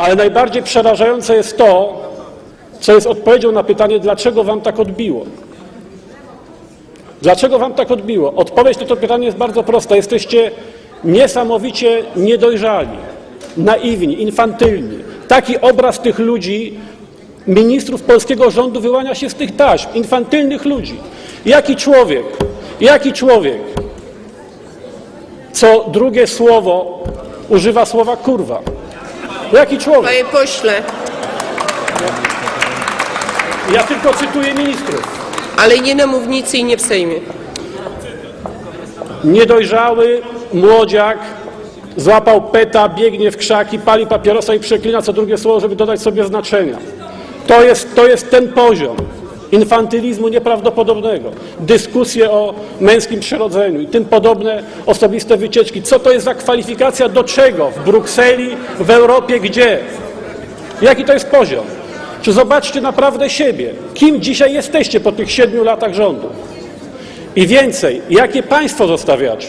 Ale najbardziej przerażające jest to, co jest odpowiedzią na pytanie, dlaczego wam tak odbiło. Dlaczego wam tak odbiło? Odpowiedź na to pytanie jest bardzo prosta. Jesteście niesamowicie niedojrzali, naiwni, infantylni. Taki obraz tych ludzi, ministrów polskiego rządu wyłania się z tych taśm. Infantylnych ludzi. Jaki człowiek, jaki człowiek, co drugie słowo używa słowa kurwa? Jaki człowiek? Panie pośle, Ja tylko cytuję ministrów. ale nie na mównicy i nie w Sejmie. Niedojrzały młodziak złapał peta, biegnie w krzaki, pali papierosa i przeklina co drugie słowo, żeby dodać sobie znaczenia. To jest, to jest ten poziom infantylizmu nieprawdopodobnego. Dyskusje o męskim przyrodzeniu i tym podobne osobiste wycieczki. Co to jest za kwalifikacja do czego? W Brukseli, w Europie, gdzie? Jaki to jest poziom? Czy zobaczcie naprawdę siebie? Kim dzisiaj jesteście po tych siedmiu latach rządu? I więcej, jakie państwo zostawiacie?